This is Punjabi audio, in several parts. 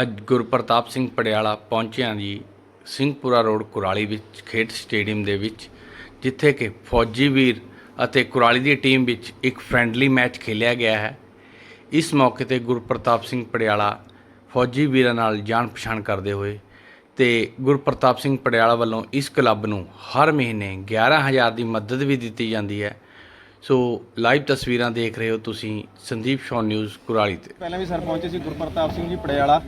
ਅੱਜ ਗੁਰਪ੍ਰਤਾਪ ਸਿੰਘ ਪੜਿਆਲਾ ਪਹੁੰਚਿਆ ਜੀ ਸਿੰਘਪੁਰਾ ਰੋਡ ਕੁਰਾਲੀ ਵਿੱਚ ਖੇਡ ਸਟੇਡੀਅਮ ਦੇ ਵਿੱਚ, ਜਿੱਥੇ ਕਿ ਫੌਜੀ ਵੀਰ ਅਤੇ ਕੁਰਾਲੀ ਦੀ ਟੀਮ ਵਿੱਚ ਇੱਕ ਫ੍ਰੈਂਡਲੀ ਮੈਚ ਖੇਲਿਆ ਗਿਆ ਹੈ। ਇਸ ਮੌਕੇ ਤੇ ਗੁਰਪ੍ਰਤਾਪ ਸਿੰਘ ਪੜਿਆਲਾ ਫੌਜੀ ਵੀਰਾਂ ਨਾਲ ਜਾਣ ਪਛਾਣ ਕਰਦੇ ਹੋਏ ਤੇ ਗੁਰਪ੍ਰਤਾਪ ਸਿੰਘ ਪੜਿਆਲਾ ਵੱਲੋਂ ਇਸ ਕਲੱਬ ਨੂੰ ਹਰ ਮਹੀਨੇ 11000 ਦੀ ਮਦਦ ਵੀ ਦਿੱਤੀ ਜਾਂਦੀ ਹੈ। ਸੋ ਲਾਈਵ ਤਸਵੀਰਾਂ ਦੇਖ ਰਹੇ ਹੋ ਤੁਸੀਂ ਸੰਦੀਪ ਸ਼ੌਨ ਨਿਊਜ਼ ਕੁਰਾਲੀ ਤੇ। ਪਹਿਲਾਂ ਵੀ ਸਰ ਪਹੁੰਚੇ ਸੀ ਗੁਰਪ੍ਰਤਾਪ ਸਿੰਘ ਜੀ ਪੜਿਆਲਾ,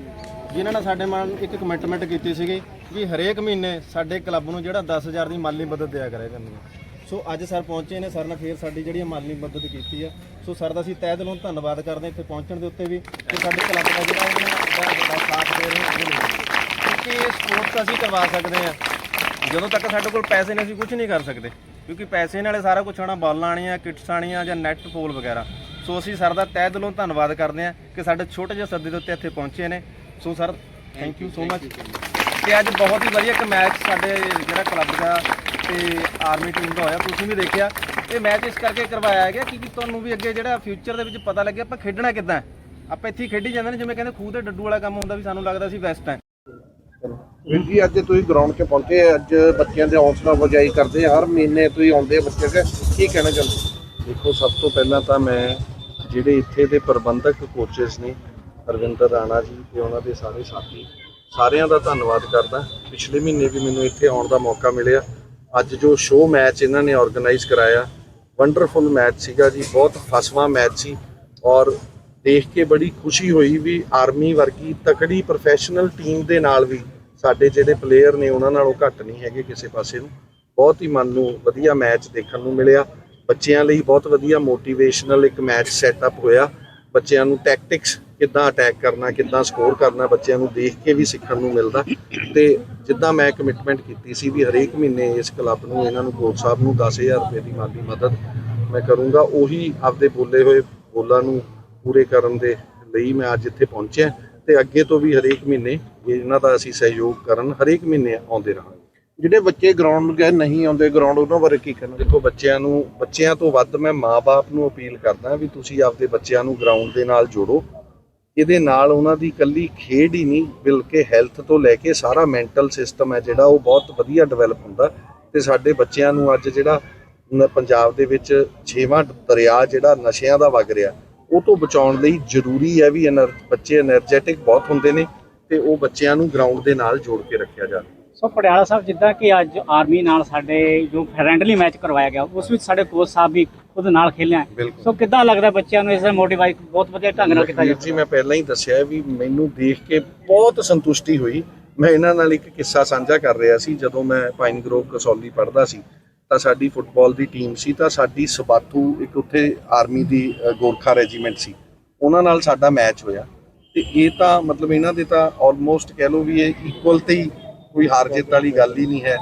ਜਿਨ੍ਹਾਂ ਨੇ ਸਾਡੇ ਮਨ ਇੱਕ ਕਮਿਟਮੈਂਟ ਕੀਤੀ ਸੀਗੀ ਵੀ ਹਰੇਕ ਮਹੀਨੇ ਸਾਡੇ ਕਲੱਬ ਨੂੰ ਜਿਹੜਾ 10000 ਦੀ ਮਾਲੀ ਮਦਦ ਦਿਆ ਕਰਿਆ ਕਰਨਗੇ ਸੋ ਅੱਜ ਸਰ ਪਹੁੰਚੇ ਨੇ, ਸਰ ਨੇ ਫੇਰ ਸਾਡੀ ਜਿਹੜੀ ਮਾਲੀ ਮਦਦ ਕੀਤੀ ਆ। ਸੋ ਸਰ ਦਾ ਅਸੀਂ ਤਹਿ ਦਿਲੋਂ ਧੰਨਵਾਦ ਕਰਦੇ ਹਾਂ ਇੱਥੇ ਪਹੁੰਚਣ ਦੇ ਉੱਤੇ ਵੀ ਤੇ ਸਾਡੇ ਕਲੱਬ ਦਾ ਜਿਹੜਾ ਉਹਨਾਂ ਨੇ ਸਾਥ ਦੇ ਰਹੇ ਨੇ ਉਹਦੇ ਲਈ ਕਿਉਂਕਿ ਇਹ ਸਪੋਰਟ ਅਸੀਂ ਕਰਵਾ ਸਕਦੇ ਹਾਂ। ਜਦੋਂ ਤੱਕ ਸਾਡੇ ਕੋਲ ਪੈਸੇ ਨਹੀਂ ਅਸੀਂ ਕੁਝ ਨਹੀਂ ਕਰ ਸਕਦੇ। ਕਿਉਂਕਿ ਪੈਸੇ ਨਾਲੇ ਸਾਰਾ ਕੁਝ ਆਣਾ ਬਾਲਾਂ ਆਣੀਆਂ ਕਿਟਸ ਆਣੀਆਂ ਜਾਂ ਨੈਟ ਫੋਲ ਵਗੈਰਾ। ਸੋ ਅਸੀਂ ਸਰ ਦਾ ਤਹਿ ਦਿਲੋਂ ਧੰਨਵਾਦ ਕਰਦੇ ਹਾਂ ਕਿ ਸਾਡੇ ਛੋਟੇ ਜਿਹੇ ਸੱਦੇ ਦੇ ਉੱਤੇ ਇੱਥੇ ਪਹੁੰਚੇ ਨੇ। So sir thank you so much ਤੇ ਅੱਜ ਬਹੁਤ ਹੀ ਵਧੀਆ ਇੱਕ ਮੈਚ ਸਾਡੇ ਜਿਹੜਾ ਕਲੱਬ ਦਾ ਤੇ ਆਰਮੀ ਟੀਮ ਦਾ ਹੋਇਆ ਤੁਸੀਂ ਵੀ ਦੇਖਿਆ। ਇਹ ਮੈਚ ਇਸ ਕਰਕੇ ਕਰਵਾਇਆ ਗਿਆ ਕਿ ਤੁਹਾਨੂੰ ਵੀ ਅੱਗੇ ਜਿਹੜਾ ਫਿਊਚਰ ਦੇ ਵਿੱਚ ਪਤਾ ਲੱਗੇ ਆਪਾਂ ਖੇਡਣਾ ਕਿੱਦਾਂ। ਆਪਾਂ ਇੱਥੇ ਹੀ ਖੇਡੀ ਜਾਂਦੇ ਨੇ ਜਿਵੇਂ ਕਹਿੰਦੇ ਖੂਹ ਤੇ ਡੱਡੂ ਵਾਲਾ ਕੰਮ ਹੁੰਦਾ ਵੀ ਸਾਨੂੰ ਲੱਗਦਾ ਸੀ ਬੈਸਟ ਹੈ। ਵੀਰ ਜੀ, ਅੱਜ ਤੁਸੀਂ ਗਰਾਊਂਡ 'ਚ ਪਹੁੰਚੇ, ਅੱਜ ਬੱਚਿਆਂ ਦੇ ਹੌਸਲਾ ਵਜਾਈ ਕਰਦੇ ਹਰ ਮਹੀਨੇ ਤੁਸੀਂ ਆਉਂਦੇ ਆ ਬੱਚੇ ਕੇ ਕੀ ਕਹਿਣਾ ਚਾਹੁੰਦੇ ਦੇਖੋ, ਸਭ ਤੋਂ ਪਹਿਲਾਂ ਤਾਂ ਮੈਂ ਜਿਹੜੇ ਇੱਥੇ ਦੇ ਪ੍ਰਬੰਧਕ ਕੋਚਸ ਨੇ ਅਰਵਿੰਦਰ ਰਾਣਾ ਜੀ ਤੇ ਉਹਨਾਂ ਦੇ ਸਾਰੇ ਸਾਥੀ, ਸਾਰਿਆਂ ਦਾ ਧੰਨਵਾਦ ਕਰਦਾ। ਪਿਛਲੇ ਮਹੀਨੇ ਵੀ ਮੈਨੂੰ ਇੱਥੇ ਆਉਣ ਦਾ ਮੌਕਾ ਮਿਲਿਆ। ਅੱਜ ਜੋ ਸ਼ੋਅ ਮੈਚ ਇਹਨਾਂ ਨੇ ਆਰਗੇਨਾਈਜ਼ ਕਰਾਇਆ ਵੰਡਰਫੁਲ ਮੈਚ ਸੀਗਾ ਜੀ, ਬਹੁਤ ਫਸਵਾ ਮੈਚ ਸੀ ਔਰ ਦੇਖ ਕੇ ਬੜੀ ਖੁਸ਼ੀ ਹੋਈ ਵੀ ਆਰਮੀ ਵਰਗੀ ਤਕੜੀ ਪ੍ਰੋਫੈਸ਼ਨਲ ਟੀਮ ਦੇ ਨਾਲ ਵੀ ਸਾਡੇ ਜਿਹੜੇ ਪਲੇਅਰ ਨੇ, ਉਹਨਾਂ ਨਾਲੋਂ ਘੱਟ ਨਹੀਂ ਹੈਗੇ ਕਿਸੇ ਪਾਸੇ ਨੂੰ। ਬਹੁਤ ਹੀ ਮਨ ਨੂੰ ਵਧੀਆ ਮੈਚ ਦੇਖਣ ਨੂੰ ਮਿਲਿਆ। ਬੱਚਿਆਂ ਲਈ ਬਹੁਤ ਵਧੀਆ ਮੋਟੀਵੇਸ਼ਨਲ ਇੱਕ ਮੈਚ ਸੈਟਅਪ ਹੋਇਆ। ਬੱਚਿਆਂ ਨੂੰ ਟੈਕਟਿਕਸ ਕਿੱਦਾਂ ਅਟੈਕ ਕਰਨਾ, ਕਿੱਦਾਂ ਸਕੋਰ ਕਰਨਾ, ਬੱਚਿਆਂ ਨੂੰ ਦੇਖ ਕੇ ਵੀ ਸਿੱਖਣ ਨੂੰ ਮਿਲਦਾ। ਤੇ ਜਿੱਦਾਂ ਮੈਂ ਕਮਿਟਮੈਂਟ ਕੀਤੀ ਸੀ ਵੀ ਹਰੇਕ ਮਹੀਨੇ ਇਸ ਕਲੱਬ ਨੂੰ, ਇਹਨਾਂ ਨੂੰ ਕੋਚ ਸਾਹਿਬ ਨੂੰ 10000 ਰੁਪਏ ਦੀ ਮਾਲੀ ਮਦਦ ਮੈਂ ਕਰੂੰਗਾ। ਉਹੀ ਆਪਦੇ ਬੋਲੇ ਹੋਏ ਬੋਲਾਂ ਨੂੰ ਪੂਰੇ ਕਰਨ ਦੇ ਲਈ ਮੈਂ ਅੱਜ ਇੱਥੇ ਪਹੁੰਚਿਆ। ਤੇ ਅੱਗੇ ਤੋਂ ਵੀ ਹਰੇਕ ਮਹੀਨੇ ਇਹਨਾਂ ਦਾ ਅਸੀਂ ਸਹਿਯੋਗ ਕਰਨ ਹਰੇਕ ਮਹੀਨੇ ਆਉਂਦੇ ਰਹਾਂਗੇ। ਜਿਹੜੇ ਬੱਚੇ ਗਰਾਊਂਡ ਗਏ ਨਹੀਂ ਆਉਂਦੇ ਗਰਾਊਂਡ ਉਹਨਾਂ ਬਾਰੇ ਕੀ ਕਹਿਣਾ? ਦੇਖੋ ਬੱਚਿਆਂ ਨੂੰ ਬੱਚਿਆਂ ਤੋਂ ਵੱਧ ਮੈਂ ਮਾਪੇ ਨੂੰ ਅਪੀਲ ਕਰਦਾ ਵੀ ਤੁਸੀਂ ਆਪਦੇ ਬੱਚਿਆਂ ਨੂੰ ਗਰਾਊਂਡ ਦੇ ਨਾਲ ਜੋੜੋ। ਇਹਦੇ ਨਾਲ ਉਹਨਾਂ ਦੀ ਇਕੱਲੀ ਖੇਡ ਹੀ ਨਹੀਂ ਬਲਕਿ ਹੈਲਥ ਤੋਂ ਲੈ ਕੇ ਸਾਰਾ ਮੈਂਟਲ ਸਿਸਟਮ ਹੈ ਜਿਹੜਾ ਉਹ ਬਹੁਤ ਵਧੀਆ ਡਿਵੈਲਪ ਹੁੰਦਾ। ਤੇ ਸਾਡੇ ਬੱਚਿਆਂ ਨੂੰ ਅੱਜ ਜਿਹੜਾ ਪੰਜਾਬ ਦੇ ਵਿੱਚ ਛੇਵਾਂ ਦਰਿਆ ਜਿਹੜਾ ਨਸ਼ਿਆਂ ਦਾ ਵਗ ਰਿਹਾ ਉਹ ਤੋਂ ਬਚਾਉਣ ਲਈ ਜ਼ਰੂਰੀ ਹੈ ਵੀ એનਰ ਬੱਚੇ એનર્ਜੈਟਿਕ ਬਹੁਤ ਹੁੰਦੇ ਨੇ ਤੇ ਉਹ ਬੱਚਿਆਂ ਨੂੰ ਗਰਾਊਂਡ ਦੇ ਨਾਲ ਜੋੜ ਕੇ ਰੱਖਿਆ ਜਾਵੇ। ਸੋ ਪਟਿਆਲਾ ਸਾਹਿਬ ਜਿੱਦਾਂ ਕਿ ਅੱਜ ਆਰਮੀ ਨਾਲ ਸਾਡੇ ਜੋ ਫਰੈਂਡਲੀ ਮੈਚ ਕਰਵਾਇਆ ਗਿਆ ਉਸ ਵਿੱਚ ਸਾਡੇ ਕੋਚ ਸਾਹਿਬ ਵੀ ਉਹਦੇ ਨਾਲ ਖੇਲਿਆ। ਸੋ ਕਿੱਦਾਂ ਲੱਗਦਾ ਬੱਚਿਆਂ ਨੂੰ ਇਸ ਦਾ ਮੋਟੀਵਾਈਟ ਬਹੁਤ ਵਧੀਆ ਢੰਗ ਨਾਲ ਕੀਤਾ ਜੀ ਮੈਂ ਪਹਿਲਾਂ ਹੀ ਦੱਸਿਆ ਵੀ ਮੈਨੂੰ ਦੇਖ ਕੇ ਬਹੁਤ ਸੰਤੁਸ਼ਟੀ ਹੋਈ। ਮੈਂ ਇਹਨਾਂ ਨਾਲ ਇੱਕ ਕਿੱਸਾ ਸਾਂਝਾ ਕਰ ਰਿਹਾ ਸੀ ਜਦੋਂ ਮੈਂ ਪਾਈਨ ਗਰੋਵ ਕਸੌਲੀ ਪੜ੍ਹਦਾ ਸੀ। ਤਾਂ ਸਾਡੀ ਫੁੱਟਬਾਲ ਦੀ ਟੀਮ ਸੀ, ਤਾਂ ਸਾਡੀ ਸਬਾਤੂ ਇੱਕ ਉੱਥੇ ਆਰਮੀ ਦੀ ਗੋਰਖਾ ਰੈਜੀਮੈਂਟ ਸੀ। ਉਹਨਾਂ ਨਾਲ ਸਾਡਾ ਮੈਚ ਹੋਇਆ। ਤੇ ਇਹ ਤਾਂ ਮਤਲਬ ਇਹਨਾਂ ਦੇ ਤਾਂ ਆਲਮੋਸਟ ਕਹਿ ਲਓ ਵੀ ਇਹ ਇਕੁਅਲ ਤੇ ਹੀ ਕੋਈ ਹਾਰ ਜਿੱਤ ਵਾਲੀ ਗੱਲ ਹੀ ਨਹੀਂ ਹੈ।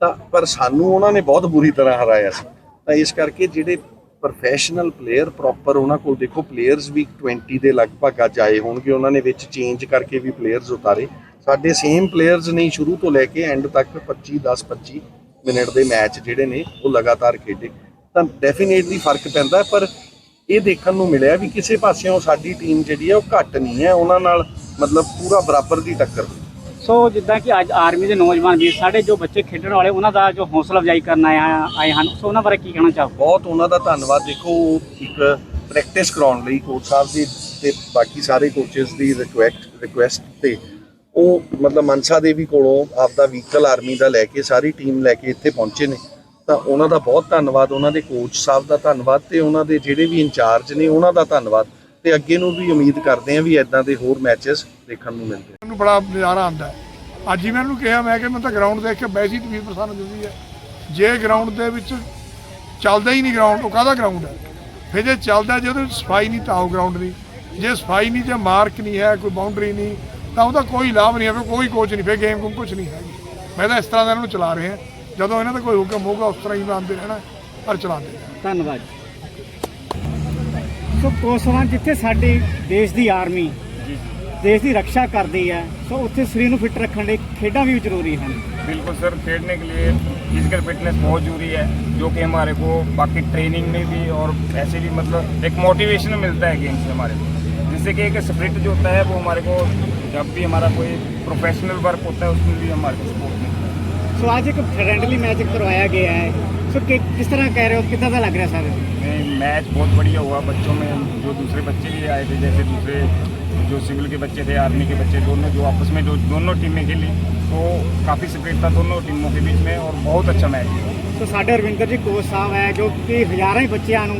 ਤਾਂ, ਪਰ ਸਾਨੂੰ ਉਹਨਾਂ ਨੇ ਬਹੁਤ ਬੁਰੀ ਤਰ੍ਹਾਂ ਹਰਾਇਆ ਸੀ। ਤਾਂ ਇਸ ਕਰਕੇ ਜਿਹੜੇ ਪ੍ਰੋਫੈਸ਼ਨਲ ਪਲੇਅਰ ਪ੍ਰੋਪਰ ਉਹਨਾਂ ਕੋਲ ਦੇਖੋ ਪਲੇਅਰਸ ਵੀ 20 ਦੇ ਲਗਭਗ ਅੱਜ ਆਏ ਹੋਣਗੇ। ਉਹਨਾਂ ਨੇ ਵਿੱਚ ਚੇਂਜ ਕਰਕੇ ਵੀ ਪਲੇਅਰਸ ਉਤਾਰੇ। ਸਾਡੇ ਸੇਮ ਪਲੇਅਰਸ ਨੇ ਸ਼ੁਰੂ ਤੋਂ ਲੈ ਕੇ ਐਂਡ ਤੱਕ 25 10 25 ਮਿੰਟ ਦੇ ਮੈਚ ਜਿਹੜੇ ਨੇ ਉਹ ਲਗਾਤਾਰ ਖੇਡੇ। ਤਾਂ ਡੈਫੀਨੇਟਲੀ ਫ਼ਰਕ ਪੈਂਦਾ ਪਰ ਇਹ ਦੇਖਣ ਨੂੰ ਮਿਲਿਆ ਵੀ ਕਿਸੇ ਪਾਸਿਓਂ ਸਾਡੀ ਟੀਮ ਜਿਹੜੀ ਹੈ ਉਹ ਘੱਟ ਨਹੀਂ ਹੈ। ਉਹਨਾਂ ਨਾਲ ਮਤਲਬ ਪੂਰਾ ਬਰਾਬਰ ਦੀ ਟੱਕਰ ਸੋ ਜਿੱਦਾਂ ਕਿ ਅੱਜ ਆਰਮੀ ਦੇ ਨੌਜਵਾਨ ਵੀਰ ਸਾਡੇ ਜੋ ਬੱਚੇ ਖੇਡਣ ਵਾਲੇ ਉਹਨਾਂ ਦਾ ਜੋ ਹੌਸਲਾ ਅਫਜ਼ਾਈ ਕਰਨ ਆਏ ਹਨ। ਸੋ ਉਹਨਾਂ ਬਾਰੇ ਕੀ ਕਹਿਣਾ ਚਾਹੋ ਬਹੁਤ ਉਹਨਾਂ ਦਾ ਧੰਨਵਾਦ। ਦੇਖੋ ਇੱਕ ਪ੍ਰੈਕਟਿਸ ਕਰਾਉਣ ਲਈ ਕੋਚ ਸਾਹਿਬ ਦੀ ਤੇ ਬਾਕੀ ਸਾਰੇ ਕੋਚਸ ਦੀ ਰਿਕੁਐਸਟ ਰਿਕੁਐਸਟ ਤੇ ਉਹ ਮਤਲਬ ਮਨਸਾ ਦੇਵੀ ਕੋਲੋਂ ਆਪਦਾ ਵਹੀਕਲ ਆਰਮੀ ਦਾ ਲੈ ਕੇ ਸਾਰੀ ਟੀਮ ਲੈ ਕੇ ਇੱਥੇ ਪਹੁੰਚੇ ਨੇ। ਤਾਂ ਉਹਨਾਂ ਦਾ ਬਹੁਤ ਧੰਨਵਾਦ, ਉਹਨਾਂ ਦੇ ਕੋਚ ਸਾਹਿਬ ਦਾ ਧੰਨਵਾਦ ਤੇ ਉਹਨਾਂ ਦੇ ਜਿਹੜੇ ਵੀ ਇੰਚਾਰਜ ਨੇ ਉਹਨਾਂ ਦਾ ਧੰਨਵਾਦ। ਤੇ ਅੱਗੇ ਨੂੰ ਵੀ ਉਮੀਦ ਕਰਦੇ ਹਾਂ ਵੀ ਐਦਾਂ ਦੇ ਹੋਰ ਮੈਚਸ ਦੇਖਣ ਨੂੰ ਮਿਲਦੇ ਮੈਨੂੰ ਬੜਾ ਨਜ਼ਾਰਾ ਆਉਂਦਾ ਅੱਜ ਹੀ ਮੈਂ ਉਹਨੂੰ ਕਿਹਾ, ਮੈਂ ਕਿ ਮੈਂ ਤਾਂ ਗਰਾਊਂਡ ਦੇਖ ਕੇ ਵੈਸੀ ਤਵੀਰ ਪਸੰਦ ਦਿੰਦੀ ਹੈ। ਜੇ ਗਰਾਊਂਡ ਦੇ ਵਿੱਚ ਚੱਲਦਾ ਹੀ ਨਹੀਂ ਗਰਾਊਂਡ ਉਹ ਕਾਹਦਾ ਗਰਾਊਂਡ ਹੈ? ਫਿਰ ਜੇ ਚੱਲਦਾ, ਜੇ ਉਹਦੇ ਵਿੱਚ ਸਫ਼ਾਈ ਨਹੀਂ ਤਾਂ ਉਹ ਗਰਾਊਂਡ ਨਹੀਂ। ਜੇ ਸਫ਼ਾਈ ਨਹੀਂ, ਜੇ ਮਾਰਕ ਨਹੀਂ ਹੈ, ਕੋਈ ਬਾਉਂਡਰੀ ਨਹੀਂ ਤਾਂ ਉਹਦਾ ਕੋਈ ਲਾਭ ਨਹੀਂ ਹੈ ਫਿਰ ਕੋਈ ਕੋਚ ਨਹੀਂ ਫਿਰ ਗੇਮ ਕੋਲ ਕੁਝ ਨਹੀਂ ਹੈਗੀ ਮੈਂ ਤਾਂ ਇਸ ਤਰ੍ਹਾਂ ਦਾ ਇਹਨਾਂ ਨੂੰ ਚਲਾ ਰਹੇ ਹਾਂ ਜਦੋਂ ਇਹਨਾਂ ਦਾ ਕੋਈ ਹੁਕਮ ਹੋਊਗਾ ਉਸ ਤਰ੍ਹਾਂ ਹੀ ਮੈਂ ਆਉਂਦੇ ਰਹਿਣਾ ਪਰ ਚਲਾਉਂਦੇ ਰਹਿਣਾ ਧੰਨਵਾਦ ਸੋ ਕੋਸਵਾਨ ਜਿੱਥੇ ਸਾਡੀ ਦੇਸ਼ ਦੀ ਆਰਮੀ ਦੇਸ਼ ਦੀ ਰੱਖਿਆ ਕਰਦੀ ਹੈ ਸੋ ਉੱਥੇ ਸਰੀਰ ਨੂੰ ਫਿੱਟ ਰੱਖਣ ਲਈ ਖੇਡਾਂ ਵੀ ਜ਼ਰੂਰੀ ਹਨ बिल्कुल सर खेलने के लिए फिजिकल फिटनेस बहुत जरूरी है जो कि हमारे को बाकी ट्रेनिंग में भी और ऐसे भी मतलब एक मोटिवेशन मिलता है गेम से हमारे को जिससे जैसे कि एक स्प्रिट जो होता है वो हमारे को जब भी हमारा कोई प्रोफेशनल वर्क होता है उसमें भी हमारे को सपोर्ट मिलता है ਸੋ ਅੱਜ ਇੱਕ ਫ੍ਰੈਂਡਲੀ ਮੈਚ ਕਰਵਾਇਆ ਗਿਆ ਹੈ ਸੋ ਕਿ ਕਿਸ ਤਰ੍ਹਾਂ ਕਹਿ ਰਹੇ ਹੋ ਕਿੱਦਾਂ ਦਾ ਲੱਗ ਰਿਹਾ ਸਰ नहीं, मैच बहुत बढ़िया हुआ बच्चों में जो दूसरे बच्चे भी आए थे जैसे दूसरे जो सिविल के बच्चे थे आर्मी के बच्चे दोनों जो आपस में जो दोनों टीमें खेली तो काफ़ी स्प्रिट था दोनों टीमों के बीच में और बहुत अच्छा मैच हुआ ਸੋ ਸਾਡੇ ਰਵਿੰਦਰ ਜੀ ਕੋਚ ਸਾਹਿਬ ਹੈ ਜੋ ਕਿ ਹਜ਼ਾਰਾਂ ਹੀ ਬੱਚਿਆਂ ਨੂੰ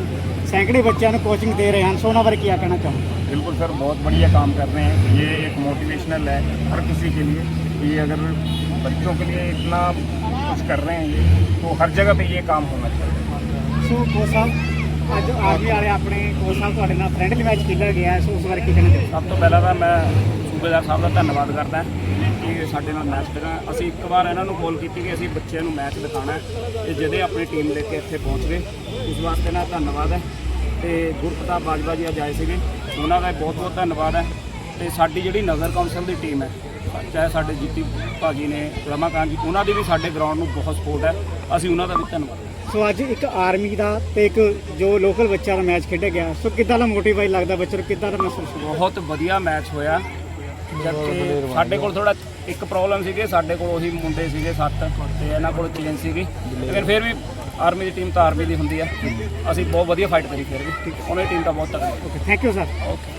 ਸੈਂਕੜੇ ਬੱਚਿਆਂ ਨੂੰ ਕੋਚਿੰਗ ਦੇ ਰਹੇ ਹਨ ਸੋ ਉਹਨਾਂ ਬਾਰੇ ਕੀ ਕਹਿਣਾ ਚਾਹੋਗੇ बिल्कुल सर बहुत बढ़िया काम कर रहे हैं ये एक मोटिवेशनल है हर किसी के लिए कि अगर बच्चों के लिए इतना कुछ कर रहे हैं ये तो हर जगह पे ये काम होना चाहिए ਸੋ ਕੋਚ ਸਾਹਿਬ ਅੱਜ ਆਰਮੀ ਵਾਲੇ ਆਪਣੇ ਕੋਚ ਸਾਹਿਬ ਤੁਹਾਡੇ ਨਾਲ ਫ੍ਰੈਂਡਲੀ ਮੈਚ ਖੇਡਿਆ ਗਿਆ ਹੈ ਸੋ ਉਸ ਬਾਰੇ ਕੀ ਕਹਿਣਾ ਚਾਹੋਗੇ ਸਭ ਤੋਂ ਪਹਿਲਾਂ ਤਾਂ ਮੈਂ ਸੂਬੇਦਾਰ ਸਾਹਿਬ ਦਾ ਧੰਨਵਾਦ ਕਰਦਾ ਕਿ ਸਾਡੇ ਨਾਲ ਮੈਚ ਦਿਖਾ ਅਸੀਂ ਇੱਕ ਵਾਰ ਇਹਨਾਂ ਨੂੰ ਕਾਲ ਕੀਤੀ ਕਿ ਅਸੀਂ ਬੱਚਿਆਂ ਨੂੰ ਮੈਚ ਦਿਖਾਣਾ ਹੈ ਤੇ ਜਿਹਦੇ ਆਪਣੀ ਟੀਮ ਲੈ ਕੇ ਇੱਥੇ ਪਹੁੰਚ ਗਏ। ਇਸ ਵਾਸਤੇ ਨਾ ਧੰਨਵਾਦ ਹੈ ਤੇ ਗੁਰਪ੍ਰਤਾਪ ਬਾਜਵਾ ਜੀ ਅੱਜ ਆਏ ਸੀਗੇ। ਉਹਨਾਂ ਦਾ ਬਹੁਤ ਬਹੁਤ ਧੰਨਵਾਦ ਹੈ ਤੇ ਸਾਡੀ ਜਿਹੜੀ ਨਗਰ ਕੌਂਸਲ ਦੀ ਟੀਮ ਹੈ ਚਾਹੇ ਸਾਡੇ ਜੀਤੀ ਭਾਜੀ ਨੇ ਰਮਾਕਾਂਤ ਜੀ ਉਹਨਾਂ ਦੀ ਵੀ ਸਾਡੇ ਗਰਾਊਂਡ ਨੂੰ ਬਹੁਤ ਸਪੋਰਟ ਹੈ। ਅਸੀਂ ਉਹਨਾਂ ਦਾ ਵੀ ਧੰਨਵਾਦ। ਸੋ ਅੱਜ ਇੱਕ ਆਰਮੀ ਦਾ ਤੇ ਇੱਕ ਜੋ ਲੋਕਲ ਬੱਚਿਆਂ ਦਾ ਮੈਚ ਖੇਡਿਆ ਗਿਆ। ਸੋ ਕਿੱਦਾਂ ਦਾ ਮੋਟੀਵਾਈ ਲੱਗਦਾ ਬੱਚੇ ਨੂੰ? ਕਿੱਦਾਂ ਦਾ ਮਹਿਸੂਸ ਬਹੁਤ ਵਧੀਆ ਮੈਚ ਹੋਇਆ। ਜਦਕਿ ਸਾਡੇ ਕੋਲ ਥੋੜਾ ਇੱਕ ਪ੍ਰੋਬਲਮ ਸੀਗੀ ਸਾਡੇ ਕੋਲ ਉਹੀ ਮੁੰਡੇ ਸੀਗੇ ਸੱਤ ਤੇ ਇਹਨਾਂ ਕੋਲ ਚੇਂਜ ਸੀਗੀ। ਲੇਕਿਨ ਫਿਰ ਵੀ ਆਰਮੀ ਦੀ ਟੀਮ ਤਾਂ ਆਰਮੀ ਦੀ ਹੁੰਦੀ ਹੈ। ਅਸੀਂ ਬਹੁਤ ਵਧੀਆ ਫਾਈਟ ਕਰੀ ਫਿਰ ਵੀ। ਉਹਨੇ ਟੀਮ ਤਾਂ ਬਹੁਤ ਤਕੜੀ okay thank you sir okay